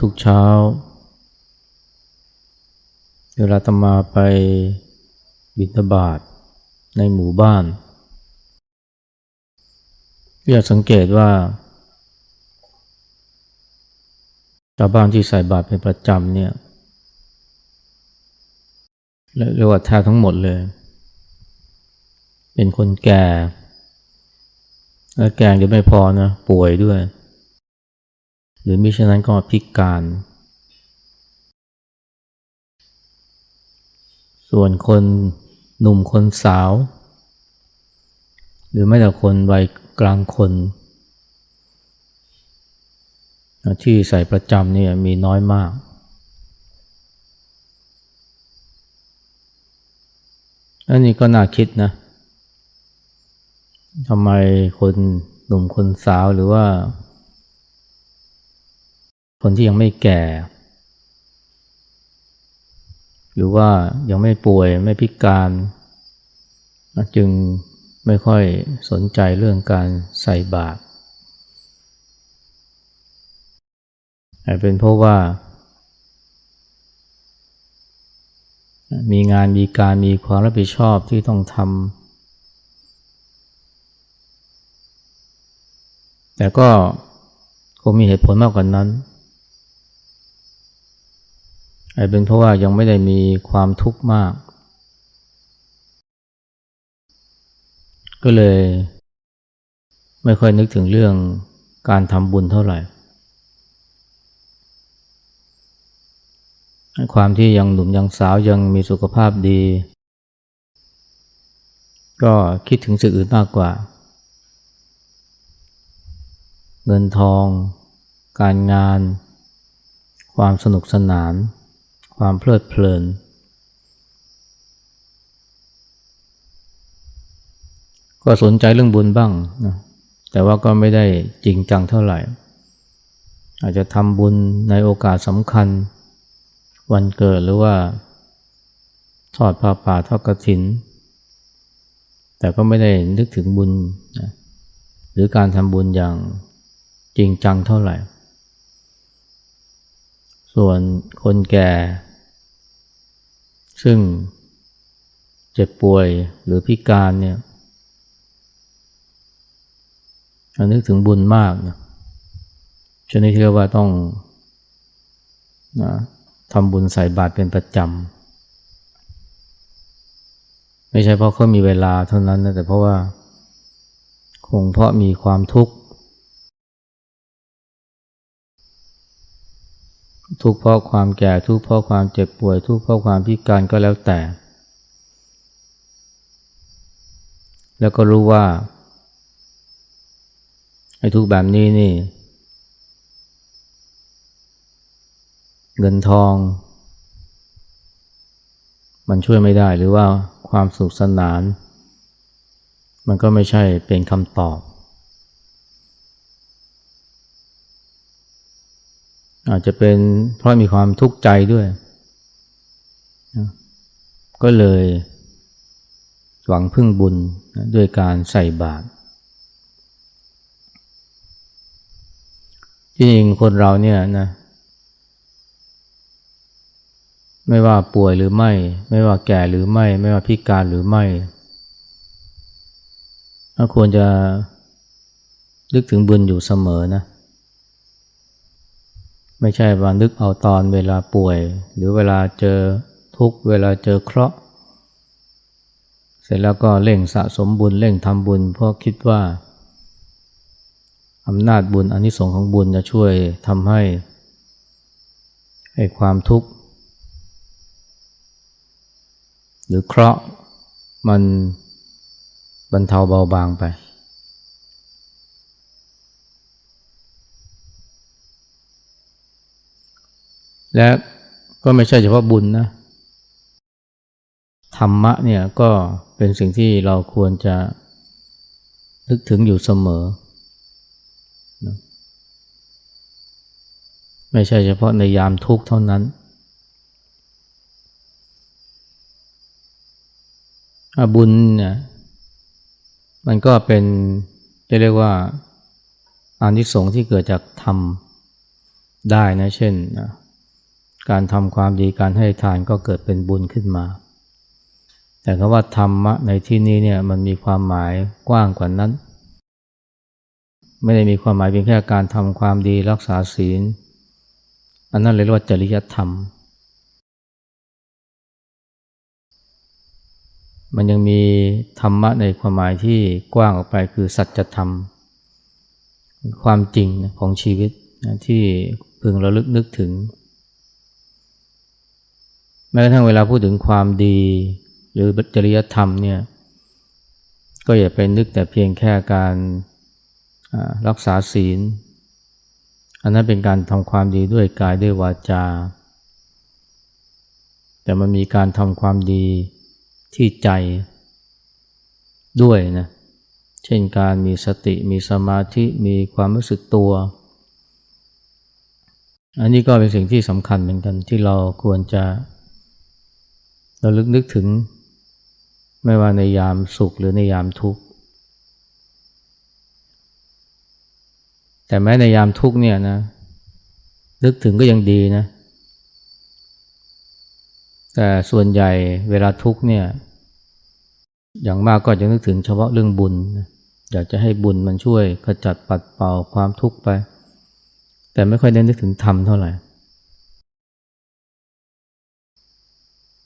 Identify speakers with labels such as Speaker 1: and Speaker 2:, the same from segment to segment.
Speaker 1: ทุกเช้า เวลาตมาไปบิณฑบาตในหมู่บ้านอยากสังเกตว่าชาวบ้านที่ใส่บาตรเป็นประจำเนี่ยเรียกว่าแทบทั้งหมดเลย เป็นคนแก่ และแก่ยังไม่พอนะ ป่วยด้วย หรือมิฉะนั้นก็พิการ ส่วนคนหนุ่มคนสาว หรือไม่แต่คนวัยกลางคนที่ใส่ประจำเนี่ยมีน้อยมาก อันนี้ก็น่าคิดนะ ทำไมคนหนุ่มคนสาวหรือว่า คนที่ยังไม่แก่ หรือว่ายังไม่ป่วยไม่พิการ จึงไม่ค่อยสนใจเรื่องการใส่บาตรอาจเป็นเพราะว่า มีงานมีการมีความรับผิดชอบที่ต้องทำแต่ก็คงมีเหตุผลมากกว่านั้น อาจเป็นเพราะว่ายังไม่ได้มีความทุกข์มาก ก็เลย ไม่ค่อยนึกถึงเรื่องการทำบุญเท่าไหร่ ความที่ยังหนุ่มยังสาวยังมีสุขภาพดี ก็คิดถึงสิ่งอื่นมากกว่า เงินทอง การงาน ความสนุกสนาน ความเพลิดเพลิน ก็สนใจเรื่องบุญบ้างนะแต่ว่าก็ไม่ได้จริงจังเท่าไหร่ อาจจะทำบุญในโอกาสสำคัญ วันเกิดหรือว่า ทอดผ้าป่าทอดกระถิน แต่ก็ไม่ได้นึกถึงบุญนะหรือการทำบุญอย่างจริงจังเท่าไหร่ ส่วนคนแก่ ซึ่งเจ็บป่วยหรือพิการเนี่ยนึกถึงบุญมากนะชนิดที่เรียกว่าต้องนะทำบุญใส่บาตรเป็นประจำ ไม่ใช่เพราะเขามีเวลาเท่านั้นนะแต่เพราะว่า คงเพราะมีความทุกข์ ทุกข์เพราะความแก่ทุกข์เพราะความเจ็บป่วย ทุกข์เพราะความพิการก็แล้วแต่ แล้วก็รู้ว่าไอ้ทุกแบบนี้นี่ เงินทอง มันช่วยไม่ได้หรือว่าความสุขสนาน มันก็ไม่ใช่เป็นคำตอบ อาจจะเป็นเพราะมีความทุกข์ใจด้วย ก็เลยหวังพึ่งบุญด้วยการใส่บาตรจริงคนเราเนี่ยนะ ไม่ว่าป่วยหรือไม่ ไม่ว่าแก่หรือไม่ ไม่ว่าพิการหรือไม่ก็ควรจะนึกถึงบุญอยู่เสมอนะ ไม่ใช่ว่านึกเอาตอนเวลาป่วย หรือเวลาเจอทุกเวลาเจอเคราะห์ เสร็จแล้วก็เร่งสะสมบุญเร่งทำบุญ เพราะคิดว่าอำนาจบุญอนนิสงส์ของบุญจะช่วยทำให้ให้ความทุกข์ หรือเคราะห์มันบรรเทาเบาบางไป และก็ไม่ใช่เฉพาะบุญนะ ธรรมะเนี่ยก็เป็นสิ่งที่เราควรจะนึกถึงอยู่เสมอ ไม่ใช่เฉพาะในยามทุกข์เท่านั้นบุญเนี่ยมันก็เป็นจะเรียกว่าอานิสงส์ที่เกิดจากธรรมได้นะ เช่น การทำความดีการให้ทานก็เกิดเป็นบุญขึ้นมา แต่คำว่าธรรมะในที่นี้เนี่ยมันมีความหมายกว้างกว่านั้น ไม่ได้มีความหมายเพียงแค่การทำความดีรักษาศีล อันนั้นเรียกว่าจริยธรรม มันยังมีธรรมะในความหมายที่กว้างออกไปคือสัจธรรม ความจริงของชีวิตที่พึงระลึกนึกถึง แม้กระทั่งเวลาพูดถึงความดี หรือจริยธรรมเนี่ย ก็อย่าไปนึกแต่เพียงแค่การรักษาศีล อันนั้นเป็นการทำความดีด้วยกายด้วยวาจา แต่มันมีการทำความดีที่ใจด้วยนะ เช่นการมีสติมีสมาธิมีความรู้สึกตัว อันนี้ก็เป็นสิ่งที่สำคัญเหมือนกันที่เราควรจะ เราลึกนึกถึง ไม่ว่าในยามสุขหรือในยามทุกข์แต่แม้ในยามทุกข์เนี่ยนะนึกถึงก็ยังดีนะ แต่ส่วนใหญ่เวลาทุกข์เนี่ย อย่างมากก็จะนึกถึงเฉพาะเรื่องบุญ อยากจะให้บุญมันช่วยขจัดปัดเป่าความทุกข์ไป แต่ไม่ค่อยได้นึกถึงธรรมเท่าไหร่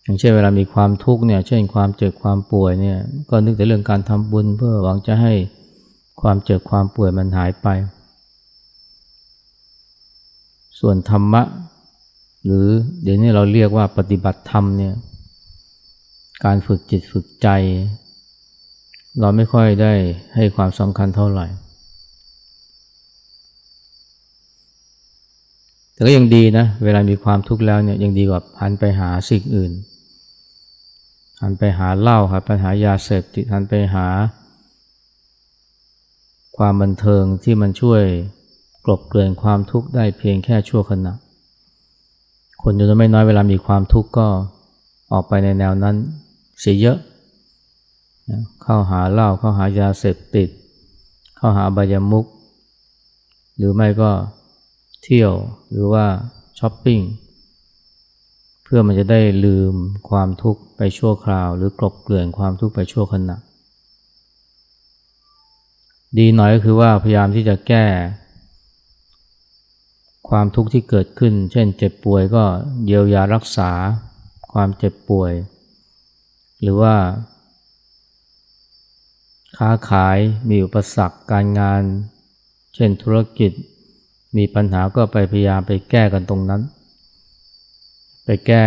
Speaker 1: อย่างเช่นเวลามีความทุกข์เนี่ย เช่นความเจ็บความป่วยเนี่ย ก็นึกแต่เรื่องการทำบุญเพื่อหวังจะให้ความเจ็บความป่วยมันหายไป ส่วนธรรมะ หรือเดี๋ยวนี้เราเรียกว่าปฏิบัติธรรมเนี่ย การฝึกจิตฝึกใจ เราไม่ค่อยได้ให้ความสำคัญเท่าไหร่ แต่ก็ยังดีนะ เวลามีความทุกข์แล้วเนี่ยยังดีกว่าหันไปหาสิ่งอื่น หันไปหาเหล้าหันไปหายาเสพติดหันไปหา ความบันเทิงที่มันช่วยกลบเกลื่อนความทุกข์ได้เพียงแค่ชั่วขณะ คนจำนวนไม่น้อยเวลามีความทุกข์ก็ออกไปในแนวนั้นเสียเยอะ เข้าหาเหล้าเข้าหายาเสพติด เข้าหาบายามุก หรือไม่ก็เที่ยวหรือว่าช้อปปิ้ง เพื่อมันจะได้ลืมความทุกข์ไปชั่วคราว หรือกลบเกลื่อนความทุกข์ไปชั่วขณะ ดีหน่อยก็คือว่าพยายามที่จะแก้ ความทุกข์ที่เกิดขึ้น เช่นเจ็บป่วยก็เยียวยารักษา ความเจ็บป่วย หรือว่า ค้าขายมีอุปสรรคการงาน เช่นธุรกิจ มีปัญหาก็ไปพยายามไปแก้กันตรงนั้น ไปแก้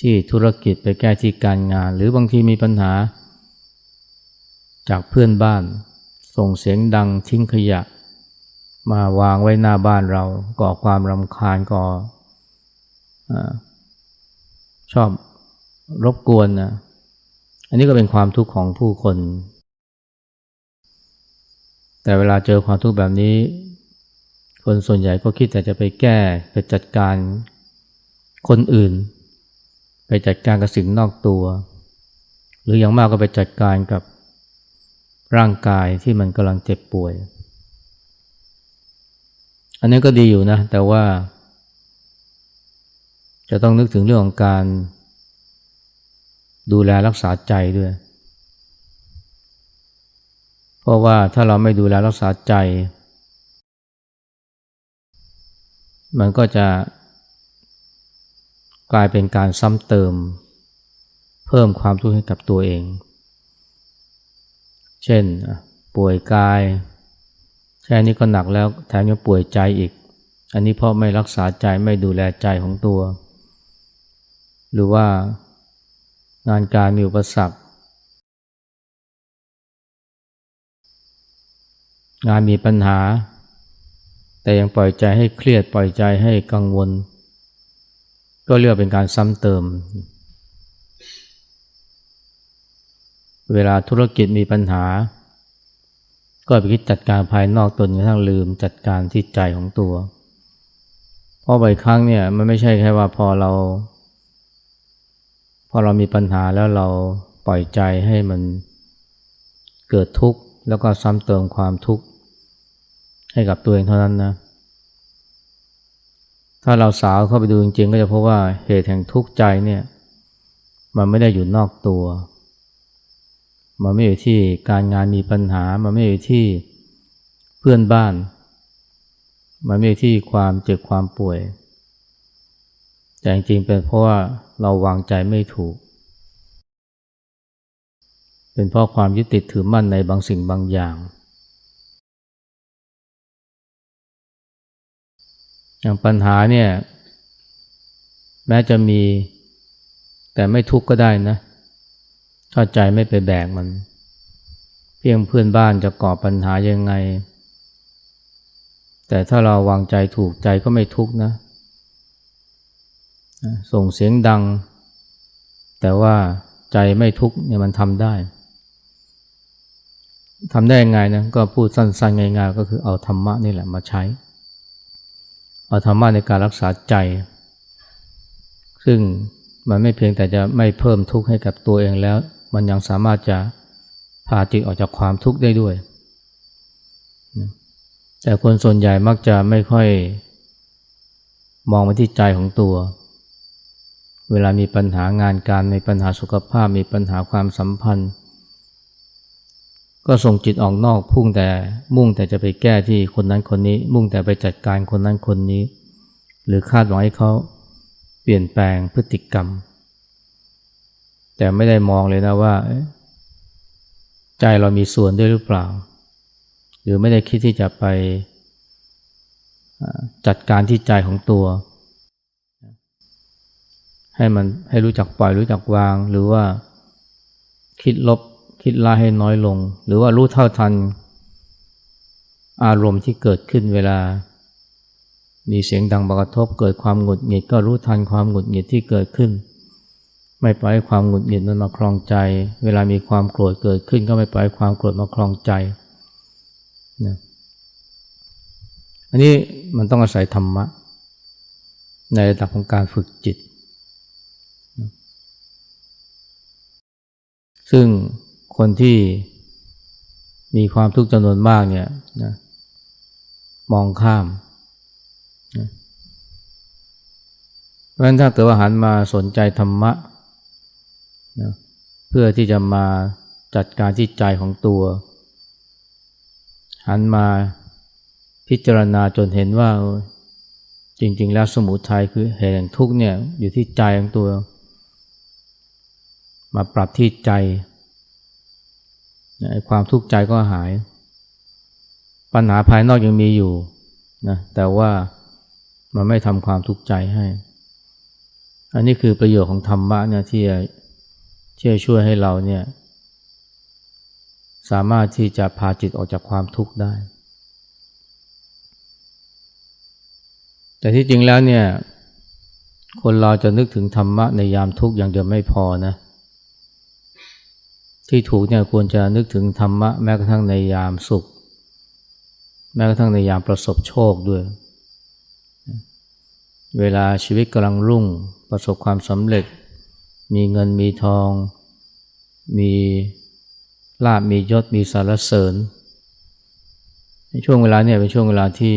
Speaker 1: ที่ธุรกิจไปแก้ที่การงาน หรือบางทีมีปัญหา จากเพื่อนบ้าน ส่งเสียงดังทิ้งขยะ มาวางไว้หน้าบ้านเราก่อความรำคาญก่ออชอบรบกวนนะอันนี้ก็เป็นความทุกข์ของผู้คน แต่เวลาเจอความทุกข์แบบนี้ คนส่วนใหญ่ก็คิดแต่จะไปแก้ไปจัดการ คนอื่น ไปจัดการกับสิ่งนอกตัว หรืออย่างมากก็ไปจัดการกับร่างกายที่มันกำลังเจ็บป่วย อันนี้ก็ดีอยู่นะ แต่ว่า จะต้องนึกถึงเรื่องของการ ดูแลรักษาใจด้วย เพราะว่าถ้าเราไม่ดูแลรักษาใจ มันก็จะ กลายเป็นการซ้ำเติม เพิ่มความทุกข์ให้กับตัวเอง เช่น ป่วยกาย แค่นี้ก็หนักแล้วแถมยังป่วยใจอีก อันนี้เพราะไม่รักษาใจไม่ดูแลใจของตัว หรือว่างานการมีอุปสรรคงานมีปัญหา แต่ยังปล่อยใจให้เครียดปล่อยใจให้กังวล ก็เรียกเป็นการซ้ำเติม เวลาธุรกิจมีปัญหา ก็ไปคิดจัดการภายนอกตนกระทั่งลืมจัดการที่ใจของตัว เพราะบ่อยครั้งเนี่ยมันไม่ใช่แค่ว่าพอเรา พอเรามีปัญหาแล้วเราปล่อยใจให้มันเกิดทุกข์แล้วก็ซ้ำเติมความทุกข์ให้กับตัวเองเท่านั้นนะ ถ้าเราสาวเข้าไปดูจริงๆ ก็จะพบว่าเหตุแห่งทุกข์ใจเนี่ย มันไม่ได้อยู่นอกตัว มันไม่อยู่ที่การงานมีปัญหา มันไม่อยู่ที่เพื่อนบ้าน มันไม่อยู่ที่ความเจ็บความป่วย แต่จริงๆ เป็นเพราะว่าเราวางใจไม่ถูก เป็นเพราะความยึดติดถือมั่นในบางสิ่งบางอย่าง ปัญหาเนี่ย แม้จะมีแต่ไม่ทุกข์ก็ได้นะถ้าใจไม่ไปแบกมัน เพียงเพื่อนบ้านจะก่อปัญหายังไง แต่ถ้าเราวางใจถูกใจก็ไม่ทุกข์นะ ส่งเสียงดัง แต่ว่าใจไม่ทุกข์เนี่ยมันทำได้ทำได้ยังไงนะก็พูดสั้นๆง่ายๆก็คือเอาธรรมะนี่แหละมาใช้ เอาธรรมะในการรักษาใจ ซึ่งมันไม่เพียงแต่จะไม่เพิ่มทุกข์ให้กับตัวเองแล้ว มันยังสามารถจะพาจิตออกจากความทุกข์ได้ด้วย แต่คนส่วนใหญ่มักจะไม่ค่อยมองไปที่ใจของตัว เวลามีปัญหางานการ มีปัญหาสุขภาพ มีปัญหาความสัมพันธ์ ก็ส่งจิตออกนอกพุ่งแต่มุ่งแต่จะไปแก้ที่คนนั้นคนนี้ มุ่งแต่ไปจัดการคนนั้นคนนี้ หรือคาดหวังให้เขาเปลี่ยนแปลงพฤติกรรม แต่ไม่ได้มองเลยนะว่า ใจเรามีส่วนด้วยหรือเปล่า หรือไม่ได้คิดที่จะไปจัดการที่ใจของตัว ให้มันให้รู้จักปล่อยรู้จักวางหรือว่าคิดลบ คิดละให้น้อยลง หรือว่ารู้เท่าทัน อารมณ์ที่เกิดขึ้นเวลา มีเสียงดังบักระทบเกิดความหงุดหงิดก็รู้ทันความหงุดหงิดที่เกิดขึ้น ไม่ปล่อยความหงุดหงิดมันมาคลองใจ เวลามีความโกรธเกิดขึ้น ก็ไม่ปล่อยความโกรธมาคลองใจนะอันนี้มันต้องอาศัยธรรมะ ในระดับของการฝึกจิต ซึ่ง คนที่มีความทุกข์จำนวนมากเนี่ยนะมองข้ามนะเพราะฉะนั้นถ้าเกิดว่าหันมาสนใจธรรมะนะเพื่อที่จะมาจัดการที่ใจของตัว หันมาพิจารณาจนเห็นว่าจริง ๆ แล้วสมุทัยคือเหตุแห่งทุกข์เนี่ยอยู่ที่ใจของตัว มาปรับที่ใจ ความทุกข์ใจก็หาย ปัญหาภายนอกยังมีอยู่นะแต่ว่ามันไม่ทำความทุกข์ใจให้ อันนี้คือประโยชน์ของธรรมะเนี่ยที่จะที่จะช่วยให้เราเนี่ยสามารถที่จะพาจิตออกจากความทุกข์ได้ แต่ที่จริงแล้วเนี่ย คนเราจะนึกถึงธรรมะในยามทุกข์อย่างเดียวไม่พอนะเที่ถูกเนี่ยควรจะนึกถึงธรรมะแม้กระทั่งในยามสุข แม้กระทั่งในยามประสบโชคด้วย เวลาชีวิตกำลังรุ่งประสบความสำเร็จ มีเงินมีทอง มีลาบมียศมีสารเสริญในช่วงเวลาเนี่ยเป็นช่วงเวลาที่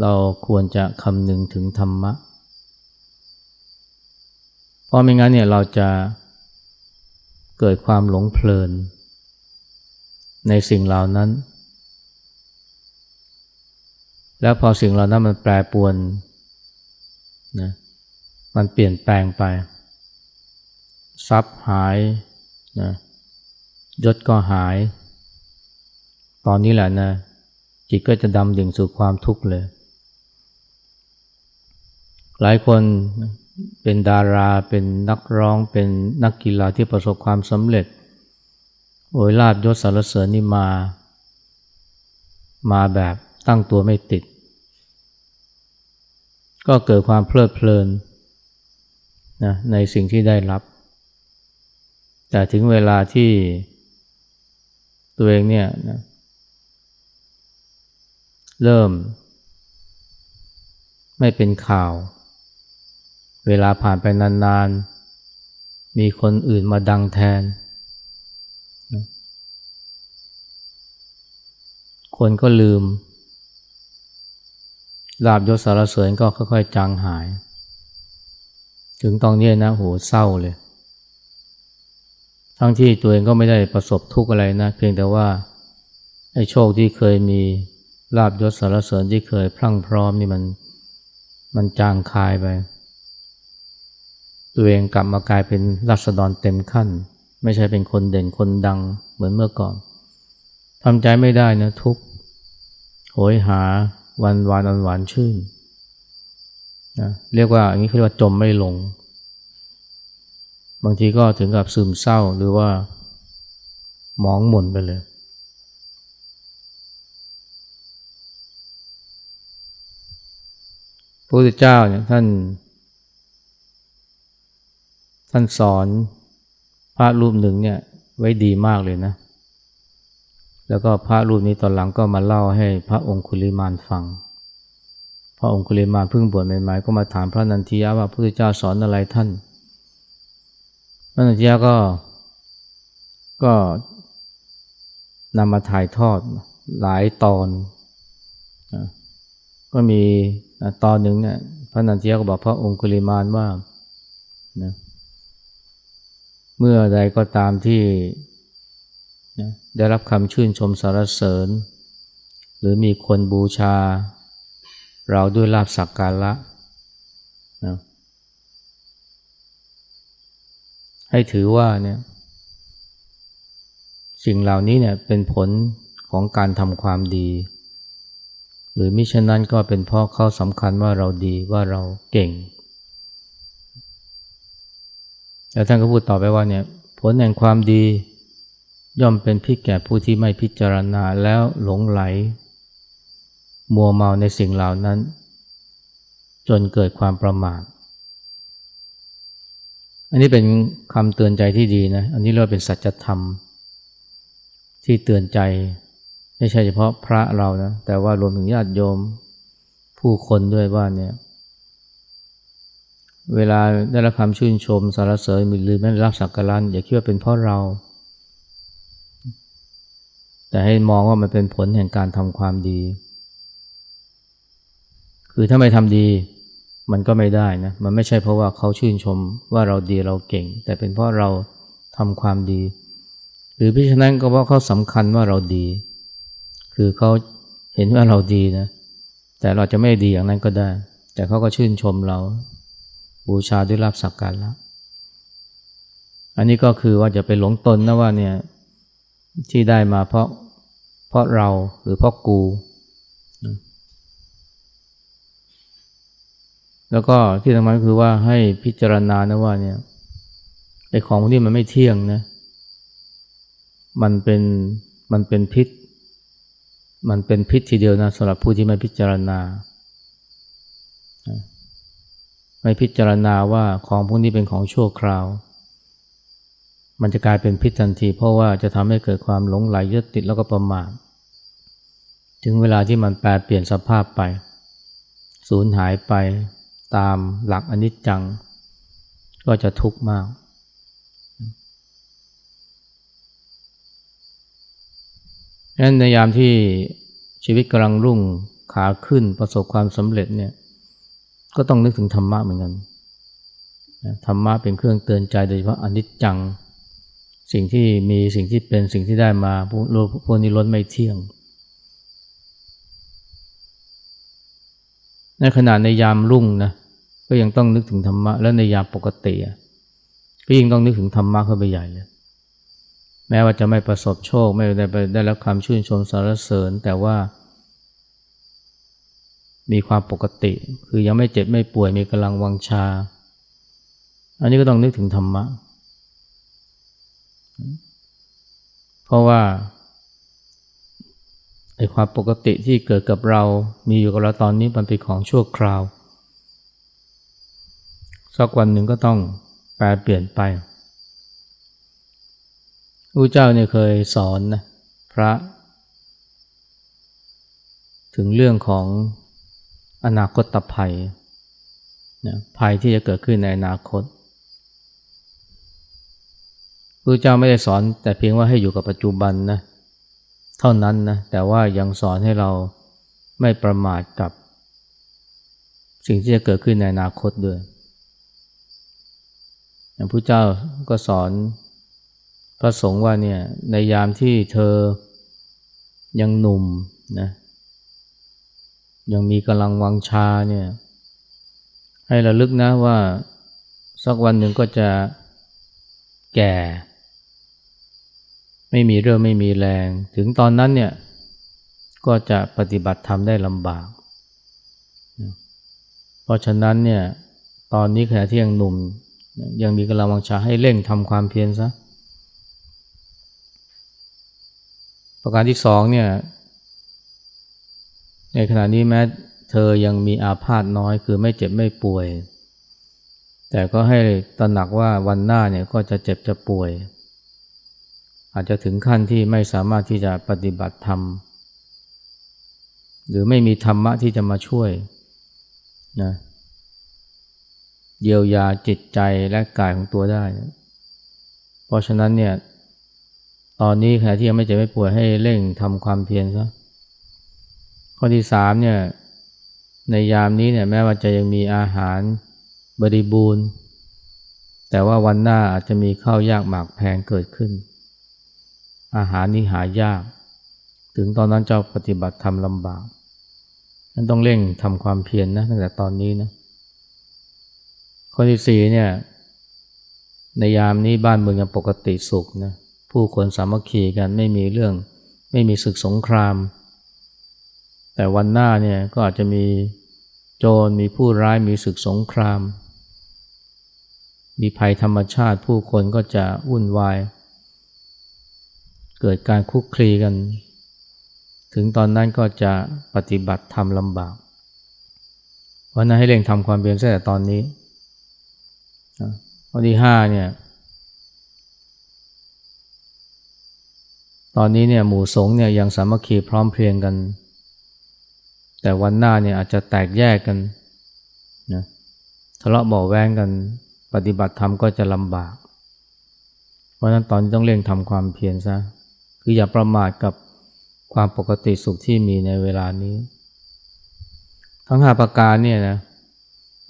Speaker 1: เราควรจะคำนึงถึงธรรมะ เพราะไม่งั้นเนี่ยเราจะ เกิดความหลงเพลิน ในสิ่งเหล่านั้น แล้วพอสิ่งเหล่านั้นมันแปรปวนนะมันเปลี่ยนแปลงไป ทรัพย์หายนะยศก็หาย ตอนนี้แหละนะ จิตก็จะดำดิ่งสู่ความทุกข์เลย หลายคน เป็นดาราเป็นนักร้องเป็นนักกีฬาที่ประสบความสำเร็จ โอยลาบยศสารเสริญนี่มา มาแบบตั้งตัวไม่ติด ก็เกิดความเพลิดเพลินนะในสิ่งที่ได้รับ แต่ถึงเวลาที่ตัวเองเนี่ยนะเริ่มไม่เป็นข่าว เวลาผ่านไปนานๆ มีคนอื่นมาดังแทน คนก็ลืม ลาบยศสารเสริญก็ค่อยๆ จางหาย ถึงตอนนี้นะโหเศร้าเลย ทั้งที่ตัวเองก็ไม่ได้ประสบทุกข์อะไรนะ เพียงแต่ว่าไอ้โชคที่เคยมีลาบยศสารเสริญที่เคยพรั่งพร้อมนี่มันมันจางคายไป ตัวเองกลับมากลายเป็นรัษฎรเต็มขั้น ไม่ใช่เป็นคนเด่นคนดังเหมือนเมื่อก่อนทำใจไม่ได้นะทุกโหยหาวันวานวันหวานชื่นนะเรียกว่าอย่างนี้เขาเรียกว่าจมไม่ลง บางทีก็ถึงกับซึมเศร้าหรือว่ามองหม่นไปเลย พระพุทธเจ้าเนี่ยท่าน ท่านสอนพระรูปหนึ่งเนี่ยไว้ดีมากเลยนะ แล้วก็พระรูปนี้ตอนหลังก็มาเล่าให้พระองคุลิมานฟัง พระองคุลิมานเพิ่งบวชใหม่ๆก็มาถามพระนันทิยะว่าพระพุทธเจ้าสอนอะไรท่าน พระนันทิยะก็ ก็นำมาถ่ายทอดหลายตอน ก็มีตอนหนึ่งเนี่ยพระนันเจียก็บอกพระองคุลิมานว่านะ เมื่อใดก็ตามที่ได้รับคำชื่นชมสรรเสริญ หรือมีคนบูชา เราด้วยลาบสักการะนะให้ถือว่าเนี่ยสิ่งเหล่านี้เนี่ยเป็นผลของการทำความดี หรือมิฉะนั้นก็เป็นเพราะเขาสำคัญว่าเราดีว่าเราเก่ง แล้วท่านก็พูดต่อไปว่าเนี่ยผลแห่งความดีย่อมเป็นพิษแก่ผู้ที่ไม่พิจารณาแล้วหลงไหล มัวเมาในสิ่งเหล่านั้น จนเกิดความประมาท อันนี้เป็นคำเตือนใจที่ดีนะ อันนี้เรียกเป็นสัจธรรม ที่เตือนใจไม่ใช่เฉพาะพระเรานะ แต่ว่ารวมถึงญาติโยมผู้คนด้วยว่าเนี่ย เวลาได้รับคำชื่นชมสารเสริญหรือแม้รับสักการะอย่าคิดว่าเป็นเพราะเรา แต่ให้มองว่ามันเป็นผลแห่งการทำความดี คือถ้าไม่ทำดี มันก็ไม่ได้นะมันไม่ใช่เพราะว่าเขาชื่นชมว่าเราดีเราเก่ง แต่เป็นเพราะเราทำความดี หรือพิฉะนั้นก็เพราะเขาสำคัญว่าเราดี คือเขาเห็นว่าเราดีนะแต่เราจะไม่ดีอย่างนั้นก็ได้ แต่เขาก็ชื่นชมเรา บูชาด้วยลาบสักการละอันนี้ก็คือว่าจะไปหลงตนนะว่าเนี่ยที่ได้มาเพราะเพราะเราหรือเพราะกู แล้วก็ที่สำคัญคือว่าให้พิจารณานะว่าเนี่ยไอ้ของพวกนี้มันไม่เที่ยงนะมันเป็นมันเป็นพิษ มันเป็นพิษทีเดียวนะสำหรับผู้ที่ไม่พิจารณา ไม่พิจารณาว่าของพวกนี้เป็นของชั่วคราว มันจะกลายเป็นพิษทันที เพราะว่าจะทำให้เกิดความหลงไหลยึดติดแล้วก็ประมาทถึงเวลาที่มันแปลเปลี่ยนสภาพไป สูญหายไปตามหลักอนิจจัง ก็จะทุกข์มากนั้นในยามที่ชีวิตกำลังรุ่งขาขึ้นประสบความสำเร็จเนี่ย ก็ต้องนึกถึงธรรมะเหมือนกันธรรมะเป็นเครื่องเตือนใจโดยเฉพาะอนิจจัง สิ่งที่มีสิ่งที่เป็นสิ่งที่ได้มาพวกพวกนี้ล้นไม่เที่ยง ในขณะในยามรุ่งนะก็ยังต้องนึกถึงธรรมะ และในยามปกติก็ยิ่งต้องนึกถึงธรรมะเข้าไปใหญ่เลยแม้ว่าจะไม่ประสบโชค ไม่ได้ไปได้รับคำชื่นชมสรรเสริญ แต่ว่า มีความปกติ คือยังไม่เจ็บไม่ป่วยมีกำลังวังชา อันนี้ก็ต้องนึกถึงธรรมะ เพราะว่าไอ้ความปกติที่เกิดกับเรา มีอยู่กับเราตอนนี้มันเป็นของชั่วคราว สักวันหนึ่งก็ต้องแปลเปลี่ยนไปพระเจ้าเนี่ยเคยสอนนะพระ ถึงเรื่องของ อนาคตภัยนะภัยที่จะเกิดขึ้นในอนาคตพระเจ้าไม่ได้สอนแต่เพียงว่าให้อยู่กับปัจจุบันนะเท่านั้นนะแต่ว่ายังสอนให้เราไม่ประมาทกับ สิ่งที่จะเกิดขึ้นในอนาคตด้วยอย่างพระเจ้าก็สอนพระสงฆ์ว่าเนี่ยในยามที่เธอยังหนุ่มนะ ยังมีกำลังวังชาเนี่ยให้ระลึกนะว่า สักวันหนึ่งก็จะแก่ ไม่มีเรื่องไม่มีแรง ถึงตอนนั้นเนี่ยก็จะปฏิบัติธรรมได้ลำบาก เพราะฉะนั้นเนี่ยตอนนี้ขณะที่ยังหนุ่ม ยังมีกำลังวังชาให้เร่งทำความเพียรซะประการที่สองเนี่ย ในขณะนี้แม้เธอยังมีอาพาธน้อยคือไม่เจ็บไม่ป่วย แต่ก็ให้ตระหนักว่าวันหน้าเนี่ยก็จะเจ็บจะป่วย อาจจะถึงขั้นที่ไม่สามารถที่จะปฏิบัติธรรม หรือไม่มีธรรมะที่จะมาช่วยนะเยียวยาจิตใจและกายของตัวได้ เพราะฉะนั้นเนี่ย ตอนนี้ขณะที่ยังไม่เจ็บไม่ป่วยให้เร่งทำความเพียรซะ ข้อที่สามเนี่ยในยามนี้เนี่ยแม้ว่าจะยังมีอาหารบริบูรณ์ แต่ว่าวันหน้าอาจจะมีข้าวยากหมากแพงเกิดขึ้น อาหารนี้หายาก ถึงตอนนั้นเจ้าปฏิบัติทำลำบากนั้นต้องเร่งทำความเพียรนนะตั้งแต่ตอนนี้นะข้อที่สี่เนี่ยในยามนี้บ้านเมืองยังปกติสุขนะผู้คนสามัคคีกันไม่มีเรื่องไม่มีศึกสงคราม แต่วันหน้าเนี่ยก็อาจจะมีโจรมีผู้ร้ายมีศึกสงคราม มีภัยธรรมชาติผู้คนก็จะวุ่นวาย เกิดการคุกคลีกัน ถึงตอนนั้นก็จะปฏิบัติธรรมลำบาก เพราะนั้นให้เร่งทำความเพียรตั้งแต่ตอนนี้ข้อที่ห้าเนี่ยตอนนี้เนี่ยหมู่สงเนี่ยยังสามัคคีพร้อมเพรียงกัน แต่วันหน้าเนี่ยอาจจะแตกแยกกันนะทะเลาะเบาแวงกัน ปฏิบัติธรรมก็จะลำบาก เพราะนั้นตอนนี้ต้องเร่งทำความเพียรซะคืออย่าประมาทกับความปกติสุขที่มีในเวลานี้ ทั้งห้าประการเนี่ยนะ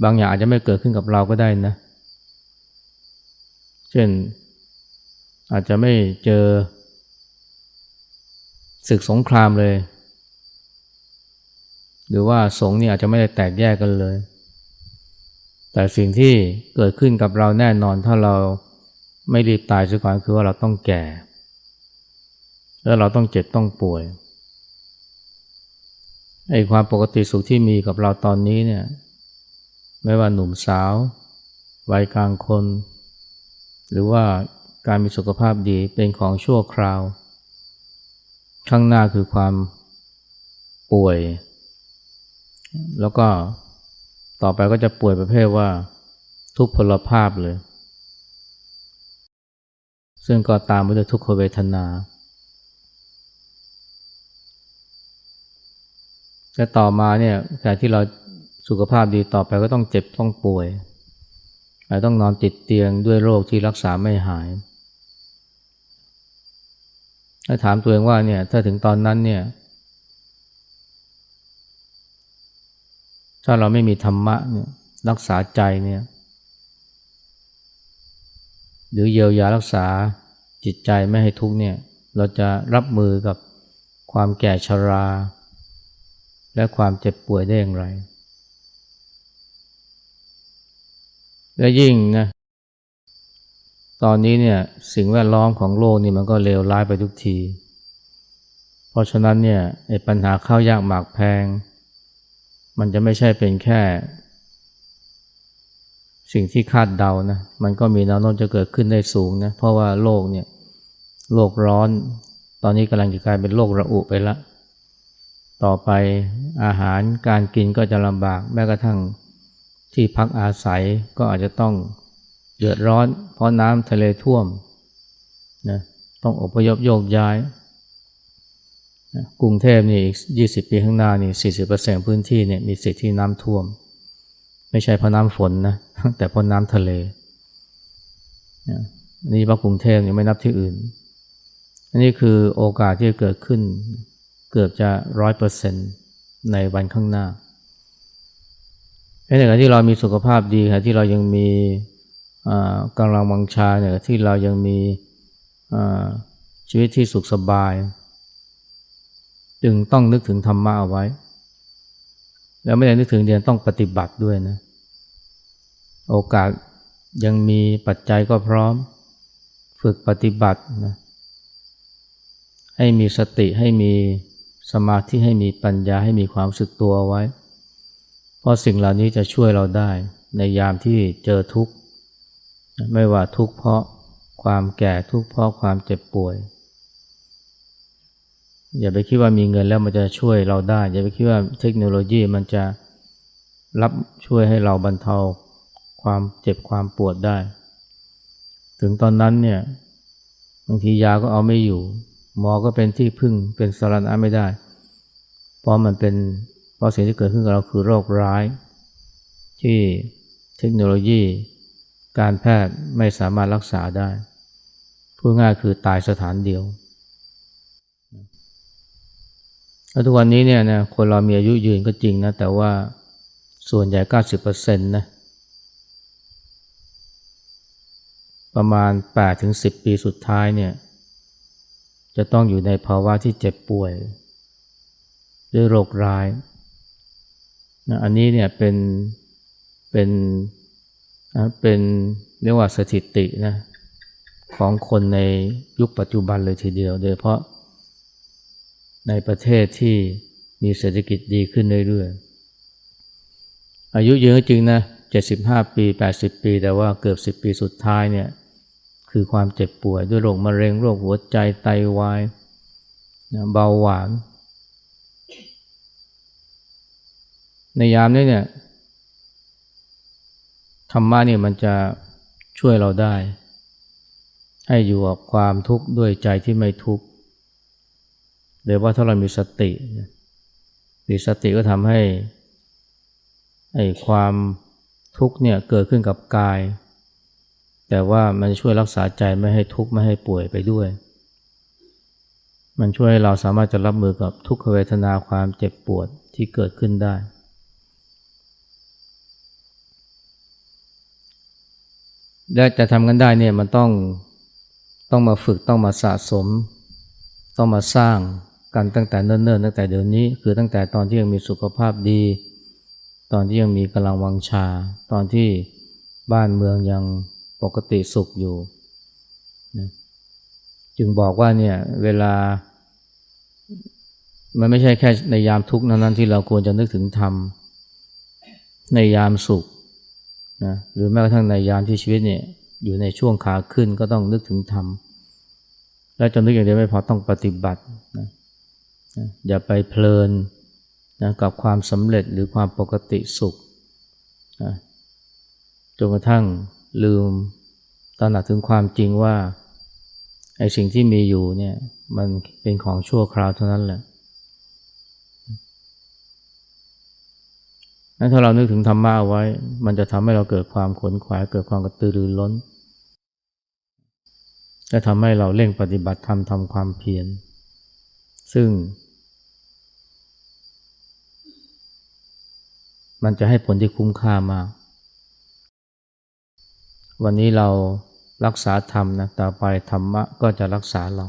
Speaker 1: บางอย่างอาจจะไม่เกิดขึ้นกับเราก็ได้นะ เช่นอาจจะไม่เจอศึกสงครามเลย หรือว่าสงฆ์นี่ยอาจจะไม่ได้แตกแยกกันเลย แต่สิ่งที่เกิดขึ้นกับเราแน่นอนถ้าเราไม่รีบตายซะก่อนคือว่าเราต้องแก่ แล้วเราต้องเจ็บต้องป่วยไอ้ความปกติสุขที่มีกับเราตอนนี้เนี่ย ไม่ว่าหนุ่มสาว วัยกลางคน หรือว่าการมีสุขภาพดีเป็นของชั่วคราว ข้างหน้าคือความป่วย แล้วก็ต่อไปก็จะป่วยประเภทว่าทุกพลภาพเลย ซึ่งก็ตามไปด้วยทุกขเวทนา และต่อมาเนี่ยแต่ที่เราสุขภาพดีต่อไปก็ต้องเจ็บต้องป่วยอาจต้องนอนติดเตียงด้วยโรคที่รักษาไม่หาย ถ้าถามตัวเองว่าเนี่ยถ้าถึงตอนนั้นเนี่ย ถ้าเราไม่มีธรรมะเนี่ยรักษาใจเนี่ยหรือเยียวยารักษาจิตใจไม่ให้ทุกเนี่ยเราจะรับมือกับความแก่ชรา และความเจ็บป่วยได้อย่างไร และยิ่งนะตอนนี้เนี่ยสิ่งแวดล้อมของโลกนี่มันก็เลวร้ายไปทุกที เพราะฉะนั้นเนี่ยปัญหาข้าวยากหมากแพง มันจะไม่ใช่เป็นแค่ สิ่งที่คาดเดานะ มันก็มีแนวโน้มจะเกิดขึ้นได้สูงนะ เพราะว่าโลกเนี่ยโลกร้อน ตอนนี้กำลังจะกลายเป็นโลกระอุไปละ ต่อไปอาหารการกินก็จะลำบากแม้กระทั่งที่พักอาศัยก็อาจจะต้องเดือดร้อน เพราะน้ำทะเลท่วมนะต้องอพยพโยกย้าย กรุงเทพนี่อีกยี่สิบปีข้างหน้านี่สี่สิบเปอร์เซ็นพื้นที่เนี่ยมีสิทธิ์ที่น้ำท่วม ไม่ใช่เพราะน้ำฝนนะแต่เพราะน้ำทะเลนี่ว่ากรุงเทพยังไม่นับที่อื่น อันนี้คือโอกาสที่จะเกิดขึ้น เกือบจะร้อยเปอร์เซ็นตในวันข้างหน้าในขณะที่เรามีสุขภาพดีค่ะที่เรายังมีกำลังวังชาเนี่ยที่เรายังมีชีวิตที่สุขสบาย จึงต้องนึกถึงธรรมะเอาไว้ แล้วไม่ได้นึกถึงเดียนต้องปฏิบัติด้วยนะ โอกาสยังมีปัจจัยก็พร้อม ฝึกปฏิบัตินะ ให้มีสติให้มีสมาธิให้มีปัญญาให้มีความสึกตัวไว้ เพราะสิ่งเหล่านี้จะช่วยเราได้ในยามที่เจอทุกข์ ไม่ว่าทุกข์เพราะความแก่ทุกข์เพราะความเจ็บป่วย อย่าไปคิดว่ามีเงินแล้วมันจะช่วยเราได้ อย่าไปคิดว่าเทคโนโลยีมันจะรับช่วยให้เราบรรเทาความเจ็บความปวดได้ ถึงตอนนั้นเนี่ยบางทียาก็เอาไม่อยู่ หมอก็เป็นที่พึ่งเป็นสารณะไม่ได้ เพราะมันเป็นเพราะสิ่งที่เกิดขึ้นกับเราคือโรคร้าย ที่เทคโนโลยี การแพทย์ไม่สามารถรักษาได้พูดง่ายคือตายสถานเดียว แล้วทุกวันนี้เนี่ยนะคนเรามีอายุยืนก็จริงนะแต่ว่าส่วนใหญ่ 90%นะประมาณ 8-10 ปีสุดท้ายเนี่ยจะต้องอยู่ในภาวะที่เจ็บป่วยด้วยโรคร้ายนะอันนี้เนี่ยเป็นเป็นเป็นเรียกว่าสถิตินะของคนในยุคปัจจุบันเลยทีเดียว โดยเพราะ ในประเทศที่มีเศรษฐกิจดีขึ้นเรื่อยๆ อายุเยืนจริงนะ75ปี80ปี แต่ว่าเกือบ10ปีสุดท้ายเนี่ยคือความเจ็บป่วยด้วยโรคมะเร็งโรคหัวใจไตาวายเบาหวาน ในยามนี้เนี่ยธรรมะเนี่ยมันจะช่วยเราได้ ให้อยู่กับความทุกข์ด้วยใจที่ไม่ทุกข์ โดยว่าถ้าเรามีสติ มีสติก็ทำให้ไอ้ความทุกข์เนี่ยเกิดขึ้นกับกาย แต่ว่ามันช่วยรักษาใจไม่ให้ทุกข์ไม่ให้ป่วยไปด้วย มันช่วยให้เราสามารถจะรับมือกับทุกขเวทนาความเจ็บปวดที่เกิดขึ้นได้ และจะทำกันได้เนี่ยมันต้องต้องมาฝึกต้องมาสะสม ต้องมาสร้าง กันตั้งแต่เนิ่นๆตั้งแต่เดี๋ยวนี้ คือตั้งแต่ตอนที่ยังมีสุขภาพดี ตอนที่ยังมีกำลังวังชา ตอนที่บ้านเมืองยังปกติสุขอยู่นะจึงบอกว่าเนี่ยเวลา มันไม่ใช่แค่ในยามทุกข์นั้นที่เราควรจะนึกถึงธรรมในยามสุขนะหรือแม้กระทั่งในยามที่ชีวิตเนี่ยอยู่ในช่วงขาขึ้นก็ต้องนึกถึงธรรมและจะนึกอย่างเดียวไม่พอต้องปฏิบัตินะ อย่าไปเพลินนะกับความสำเร็จหรือความปกติสุขนะจนกระทั่งลืมตระหนักถึงความจริงว่าไอ้สิ่งที่มีอยู่เนี่ยมันเป็นของชั่วคราวเท่านั้นแหละนั้นถ้าเรานึกถึงธรรมะเอาไว้ มันจะทำให้เราเกิดความขนขวาย เกิดความกระตือรือร้น และทำให้เราเร่งปฏิบัติธรรมทำความเพียร ซึ่ง มันจะให้ผลที่คุ้มค่ามาก วันนี้เรารักษาธรรมนะต่อไปธรรมะก็จะรักษาเรา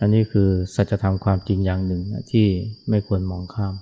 Speaker 1: อันนี้คือสัจธรรมความจริงอย่างหนึ่งนะที่ไม่ควรมองข้าม